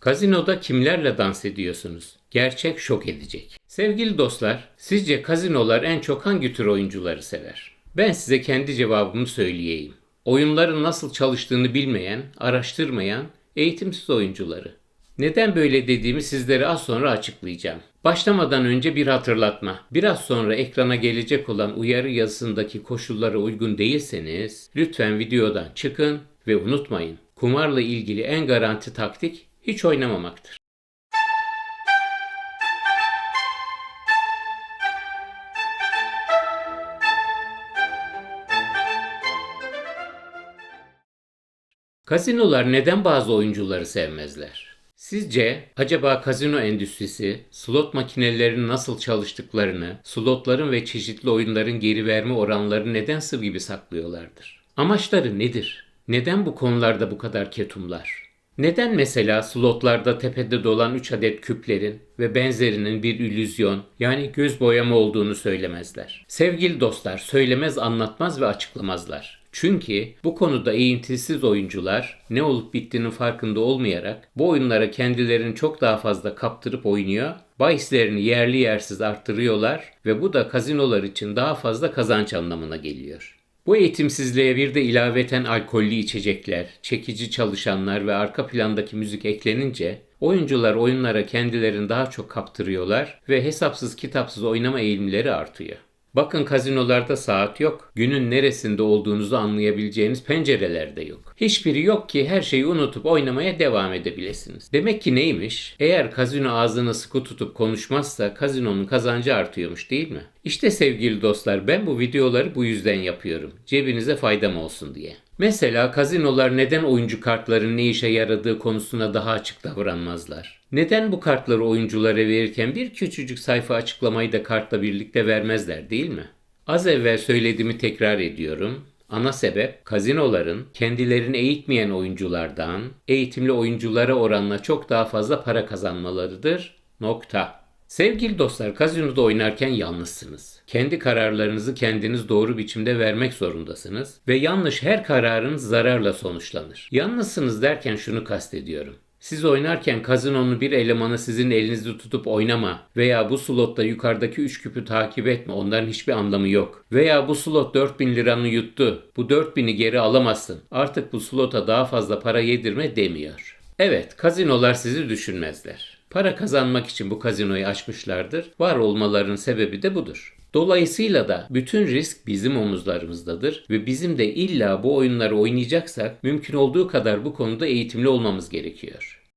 Kazinoda kimlerle dans ediyorsunuz? Gerçek şok edecek. Sevgili dostlar, sizce kazinolar en çok hangi tür oyuncuları sever? Ben size kendi cevabımı söyleyeyim. Oyunların nasıl çalıştığını bilmeyen, araştırmayan, eğitimsiz oyuncuları. Neden böyle dediğimi sizlere az sonra açıklayacağım. Başlamadan önce bir hatırlatma. Biraz sonra ekrana gelecek olan uyarı yazısındaki koşullara uygun değilseniz lütfen videodan çıkın ve unutmayın. Kumarla ilgili en garanti taktik hiç oynamamaktır. Kazinolar neden bazı oyuncuları sevmezler? Sizce acaba kazino endüstrisi slot makinelerinin nasıl çalıştıklarını, slotların ve çeşitli oyunların geri verme oranları neden sır gibi saklıyorlardır? Amaçları nedir? Neden bu konularda bu kadar ketumlar? Neden mesela slotlarda tepede dolan 3 adet küplerin ve benzerinin bir illüzyon yani göz boyama olduğunu söylemezler? Sevgili dostlar söylemez anlatmaz ve açıklamazlar. Çünkü bu konuda eğitimsiz oyuncular ne olup bittiğinin farkında olmayarak bu oyunlara kendilerini çok daha fazla kaptırıp oynuyor, bahislerini yerli yersiz arttırıyorlar ve bu da kazinolar için daha fazla kazanç anlamına geliyor. Bu eğitimsizliğe bir de ilaveten alkollü içecekler, çekici çalışanlar ve arka plandaki müzik eklenince oyuncular oyunlara kendilerini daha çok kaptırıyorlar ve hesapsız kitapsız oynama eğilimleri artıyor. Bakın kazinolarda saat yok. Günün neresinde olduğunuzu anlayabileceğiniz pencereler de yok. Hiçbiri yok ki her şeyi unutup oynamaya devam edebilirsiniz. Demek ki neymiş? Eğer kazino ağzını sıkı tutup konuşmazsa kazinonun kazancı artıyormuş değil mi? İşte sevgili dostlar ben bu videoları bu yüzden yapıyorum. Cebinize faydam olsun diye. Mesela kazinolar neden oyuncu kartların ne işe yaradığı konusuna daha açık davranmazlar? Neden bu kartları oyunculara verirken bir küçücük sayfa açıklamayı da kartla birlikte vermezler değil mi? Az evvel söylediğimi tekrar ediyorum. Ana sebep kazinoların kendilerini eğitmeyen oyunculardan eğitimli oyunculara oranla çok daha fazla para kazanmalarıdır. Nokta. Sevgili dostlar, kazinoda oynarken yalnızsınız. Kendi kararlarınızı kendiniz doğru biçimde vermek zorundasınız ve yanlış her kararınız zararla sonuçlanır. Yalnızsınız derken şunu kastediyorum. Siz oynarken kazinonun bir elemanı sizin elinizi tutup oynama veya bu slotta yukarıdaki 3 küpü takip etme onların hiçbir anlamı yok. Veya bu slot 4000 liranı yuttu. Bu 4000'i geri alamazsın. Artık bu slota daha fazla para yedirme demiyor. Evet, kazinolar sizi düşünmezler. Para kazanmak için bu kazinoyu açmışlardır. Var olmalarının sebebi de budur. Dolayısıyla da bütün risk bizim omuzlarımızdadır ve bizim de illa bu oyunları oynayacaksak mümkün olduğu kadar bu konuda eğitimli olmamız gerekiyor.